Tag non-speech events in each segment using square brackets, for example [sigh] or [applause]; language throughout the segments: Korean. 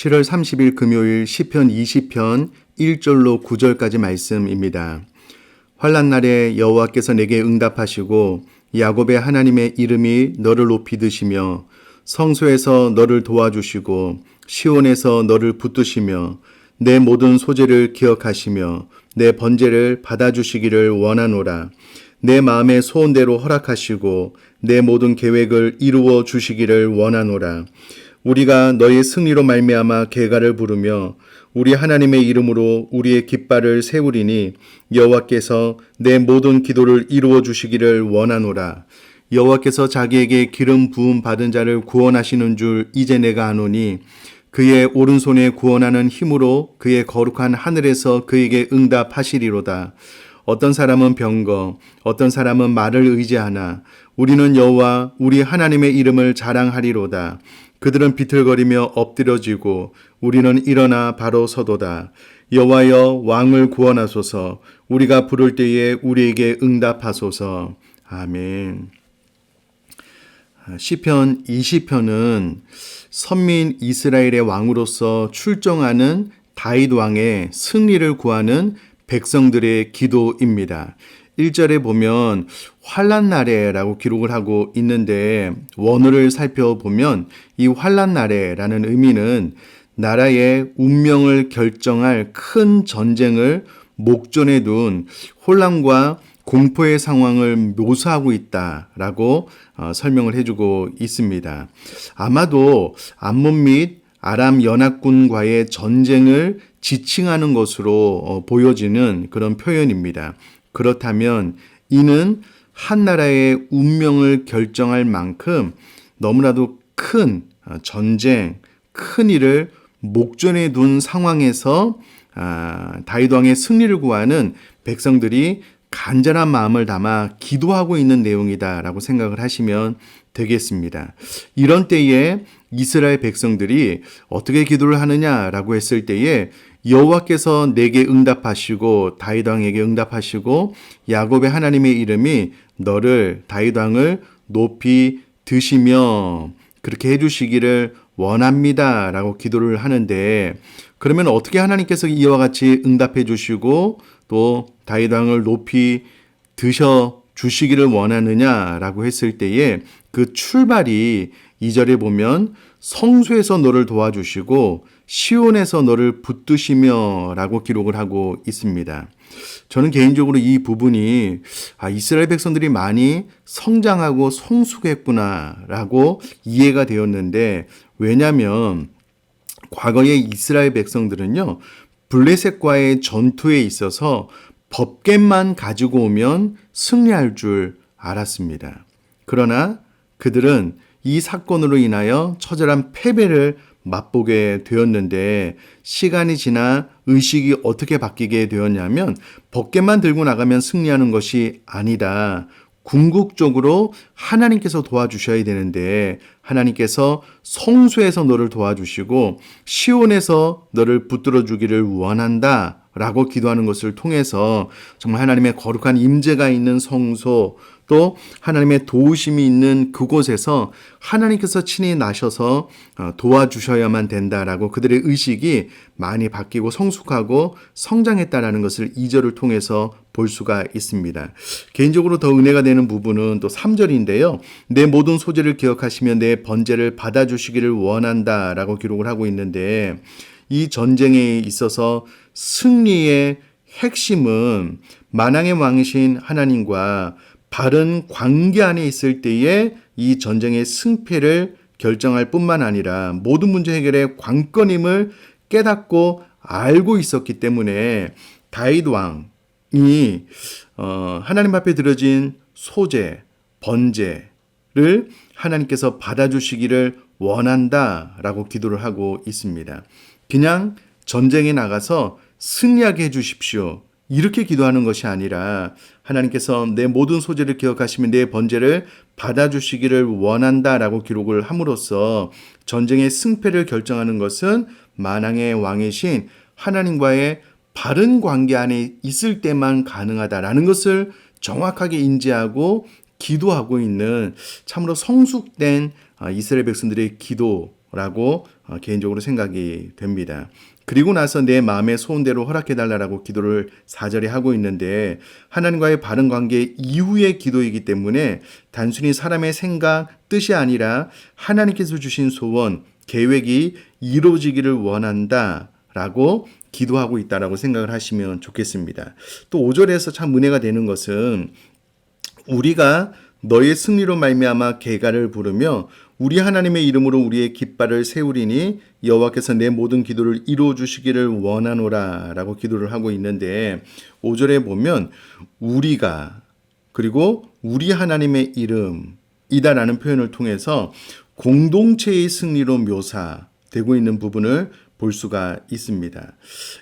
7월 30일 금요일 시편 20편 1절로 9절까지 말씀입니다. 환란 날에 여호와께서 내게 응답하시고 야곱의 하나님의 이름이 너를 높이 드시며 성소에서 너를 도와주시고 시온에서 너를 붙드시며 내 모든 소재를 기억하시며 내 번제를 받아주시기를 원하노라. 내 마음의 소원대로 허락하시고 내 모든 계획을 이루어 주시기를 원하노라. 우리가 너의 승리로 말미암아 개가를 부르며 우리 하나님의 이름으로 우리의 깃발을 세우리니 여호와께서 내 모든 기도를 이루어 주시기를 원하노라. 여호와께서 자기에게 기름 부음 받은 자를 구원하시는 줄 이제 내가 아노니 그의 오른손에 구원하는 힘으로 그의 거룩한 하늘에서 그에게 응답하시리로다. 어떤 사람은 병거, 어떤 사람은 말을 의지하나 우리는 여호와 우리 하나님의 이름을 자랑하리로다. 그들은 비틀거리며 엎드려지고 우리는 일어나 바로 서도다. 여호와여 왕을 구원하소서. 우리가 부를 때에 우리에게 응답하소서. 아멘. 시편 20편은 선민 이스라엘의 왕으로서 출정하는 다윗 왕의 승리를 구하는 백성들의 기도입니다. 1절에 보면 환란 날에라고 기록을 하고 있는데 원어를 살펴보면 이 환란 날에라는 의미는 나라의 운명을 결정할 큰 전쟁을 목전에 둔 혼란과 공포의 상황을 묘사하고 있다라고 어, 설명을 해주고 있습니다. 아마도 암몬 및 아람 연합군과의 전쟁을 지칭하는 것으로 어, 보여지는 그런 표현입니다. 그렇다면 이는 한 나라의 운명을 결정할 만큼 너무나도 큰 어, 전쟁, 큰 일을 목전에 둔 상황에서 아, 다윗 왕의 승리를 구하는 백성들이 간절한 마음을 담아 기도하고 있는 내용이다라고 생각을 하시면 되겠습니다. 이런 때에 이스라엘 백성들이 어떻게 기도를 하느냐라고 했을 때에 여호와께서 내게 응답하시고 다윗 왕에게 응답하시고 야곱의 하나님의 이름이 너를 다윗 왕을 높이 드시며 그렇게 해 주시기를 원합니다라고 기도를 하는데 그러면 어떻게 하나님께서 이와 같이 응답해 주시고 또 다윗 왕을 높이 드셔 주시기를 원하느냐라고 했을 때에 그 출발이 이절에 보면 성소에서 너를 도와주시고 시온에서 너를 붙드시며 라고 기록을 하고 있습니다. 저는 개인적으로 이 부분이 아, 이스라엘 백성들이 많이 성장하고 성숙했구나 라고 이해가 되었는데 왜냐하면 과거의 이스라엘 백성들은요 블레셋과의 전투에 있어서 법궤만 가지고 오면 승리할 줄 알았습니다. 그러나 그들은 이 사건으로 인하여 처절한 패배를 맛보게 되었는데 시간이 지나 의식이 어떻게 바뀌게 되었냐면 벗개만 들고 나가면 승리하는 것이 아니다. 궁극적으로 하나님께서 도와주셔야 되는데 하나님께서 성소에서 너를 도와주시고 시온에서 너를 붙들어 주기를 원한다. 라고 기도하는 것을 통해서 정말 하나님의 거룩한 임재가 있는 성소 또 하나님의 도우심이 있는 그곳에서 하나님께서 친히 나셔서 어, 도와주셔야만 된다라고 그들의 의식이 많이 바뀌고 성숙하고 성장했다라는 것을 2절을 통해서 볼 수가 있습니다. 개인적으로 더 은혜가 되는 부분은 또 3절인데요. 내 모든 소재를 기억하시며 내 번제를 받아주시기를 원한다라고 기록을 하고 있는데 이 전쟁에 있어서 승리의 핵심은 만왕의 왕이신 하나님과 바른 관계 안에 있을 때에 이 전쟁의 승패를 결정할 뿐만 아니라 모든 문제 해결의 관건임을 깨닫고 알고 있었기 때문에 다윗 왕이 어, 하나님 앞에 들어진 소재, 번제를 하나님께서 받아주시기를 원한다라고 기도를 하고 있습니다. 그냥 전쟁에 나가서 승리하게 해주십시오. 이렇게 기도하는 것이 아니라 하나님께서 내 모든 소재를 기억하시면 내 번제를 받아주시기를 원한다라고 기록을 함으로써 전쟁의 승패를 결정하는 것은 만왕의 왕이신 하나님과의 바른 관계 안에 있을 때만 가능하다라는 것을 정확하게 인지하고 기도하고 있는 참으로 성숙된 이스라엘 백성들의 기도 기도라고 어, 개인적으로 생각이 됩니다. 그리고 나서 내 마음의 소원대로 허락해달라고 기도를 사절에 하고 있는데 하나님과의 바른 관계 이후의 기도이기 때문에 단순히 사람의 생각, 뜻이 아니라 하나님께서 주신 소원, 계획이 이루어지기를 원한다라고 기도하고 있다라고 생각을 하시면 좋겠습니다. 또 5절에서 참 은혜가 되는 것은 우리가 너의 승리로 말미암아 개가를 부르며 우리 하나님의 이름으로 우리의 깃발을 세우리니 여호와께서 내 모든 기도를 이루어 주시기를 원하노라라고 기도를 하고 있는데 5절에 보면 우리가 그리고 우리 하나님의 이름이다라는 표현을 통해서 공동체의 승리로 묘사되고 있는 부분을 볼 수가 있습니다.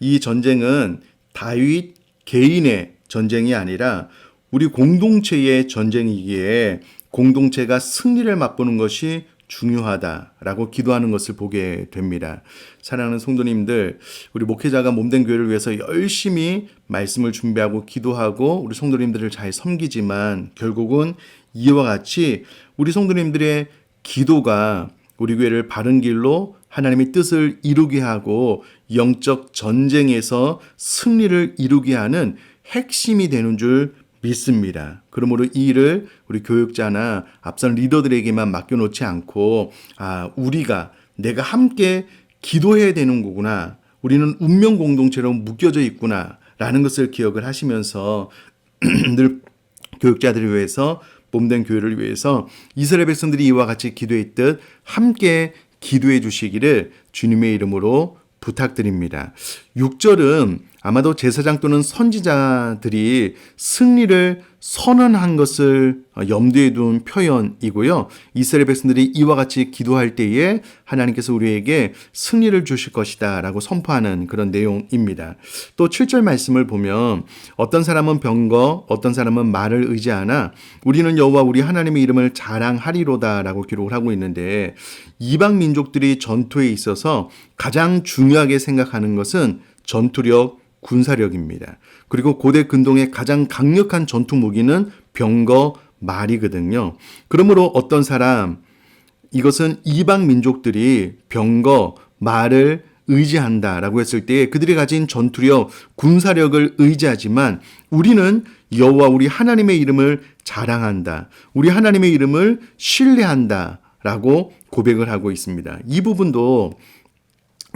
이 전쟁은 다윗 개인의 전쟁이 아니라 우리 공동체의 전쟁이기에 공동체가 승리를 맛보는 것이 중요하다라고 기도하는 것을 보게 됩니다. 사랑하는 성도님들, 우리 목회자가 몸된 교회를 위해서 열심히 말씀을 준비하고 기도하고 우리 성도님들을 잘 섬기지만 결국은 이와 같이 우리 성도님들의 기도가 우리 교회를 바른 길로 하나님의 뜻을 이루게 하고 영적 전쟁에서 승리를 이루게 하는 핵심이 되는 줄 믿습니다. 그러므로 이 일을 우리 교육자나 앞선 리더들에게만 맡겨놓지 않고, 아, 우리가 내가 함께 기도해야 되는 거구나. 우리는 운명 공동체로 묶여져 있구나. 라는 것을 기억을 하시면서 [clears throat] 늘 교육자들을 위해서 몸된 교회를 위해서 이스라엘 백성들이 이와 같이 기도했듯 함께 기도해 주시기를 주님의 이름으로 부탁드립니다. 6절은 아마도 제사장 또는 선지자들이 승리를 선언한 것을 염두에 둔 표현이고요. 이스라엘 백성들이 이와 같이 기도할 때에 하나님께서 우리에게 승리를 주실 것이다 라고 선포하는 그런 내용입니다. 또 7절 말씀을 보면 어떤 사람은 병거, 어떤 사람은 말을 의지하나 우리는 여호와 우리 하나님의 이름을 자랑하리로다 라고 기록을 하고 있는데 이방 민족들이 전투에 있어서 가장 중요하게 생각하는 것은 전투력, 군사력입니다. 그리고 고대 근동의 가장 강력한 전투 무기는 병거, 말이거든요. 그러므로 어떤 사람, 이것은 이방 민족들이 병거, 말을 의지한다라고 했을 때 그들이 가진 전투력, 군사력을 의지하지만 우리는 여호와 우리 하나님의 이름을 자랑한다. 우리 하나님의 이름을 신뢰한다라고 고백을 하고 있습니다. 이 부분도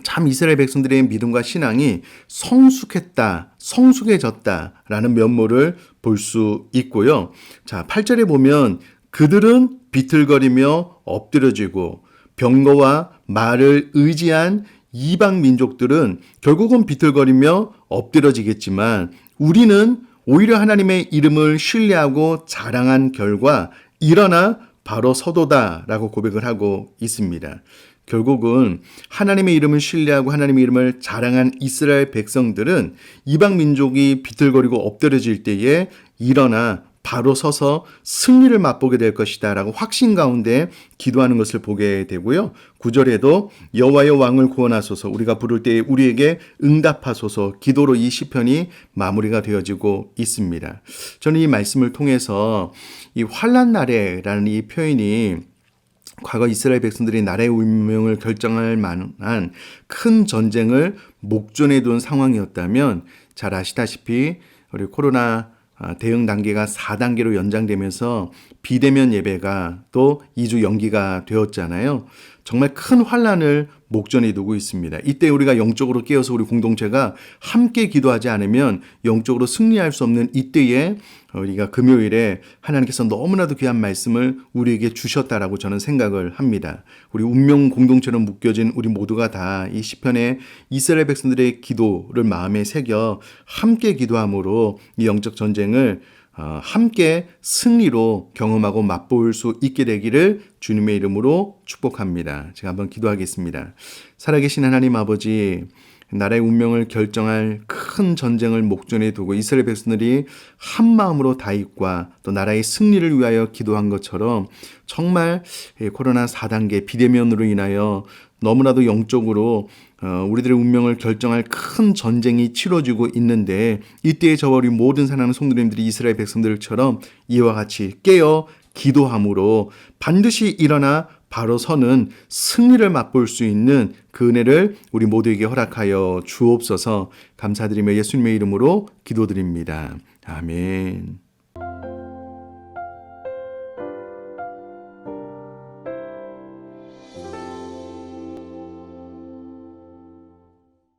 참 이스라엘 백성들의 믿음과 신앙이 성숙했다, 성숙해졌다라는 면모를 볼 수 있고요. 자, 8절에 보면 그들은 비틀거리며 엎드려지고 병거와 말을 의지한 이방 민족들은 결국은 비틀거리며 엎드려지겠지만 우리는 오히려 하나님의 이름을 신뢰하고 자랑한 결과 일어나 바로 서도다라고 고백을 하고 있습니다. 결국은 하나님의 이름을 신뢰하고 하나님의 이름을 자랑한 이스라엘 백성들은 이방 민족이 비틀거리고 엎드려질 때에 일어나 바로 서서 승리를 맛보게 될 것이다라고 확신 가운데 기도하는 것을 보게 되고요. 구절에도 여호와의 왕을 구원하소서 우리가 부를 때 우리에게 응답하소서 기도로 이 시편이 마무리가 되어지고 있습니다. 저는 이 말씀을 통해서 이 환란 날에라는 이 표현이 과거 이스라엘 백성들이 나라의 운명을 결정할 만한 큰 전쟁을 목전에 둔 상황이었다면 잘 아시다시피 우리 코로나 아, 대응 단계가 4단계로 연장되면서 비대면 예배가 또 2주 연기가 되었잖아요. 정말 큰 환란을 목전에 두고 있습니다. 이때 우리가 영적으로 깨어서 우리 공동체가 함께 기도하지 않으면 영적으로 승리할 수 없는 이때에 우리가 금요일에 하나님께서 너무나도 귀한 말씀을 우리에게 주셨다라고 저는 생각을 합니다. 우리 운명 공동체로 묶여진 우리 모두가 다 이 시편에 이스라엘 백성들의 기도를 마음에 새겨 함께 기도함으로 이 영적 전쟁을 어, 함께 승리로 경험하고 맛볼 수 있게 되기를 주님의 이름으로 축복합니다. 제가 한번 기도하겠습니다. 살아계신 하나님 아버지, 나라의 운명을 결정할 큰 전쟁을 목전에 두고 이스라엘 백성들이 한 마음으로 다윗과 또 나라의 승리를 위하여 기도한 것처럼 정말 코로나 4단계 비대면으로 인하여 너무나도 영적으로 어, 우리들의 운명을 결정할 큰 전쟁이 치러지고 있는데 이때에 저와 우리 모든 사랑하는 성도님들이 이스라엘 백성들처럼 이와 같이 깨어 기도함으로 반드시 일어나 바로 서는 승리를 맛볼 수 있는 그 은혜를 우리 모두에게 허락하여 주옵소서 감사드리며 예수님의 이름으로 기도드립니다. 아멘.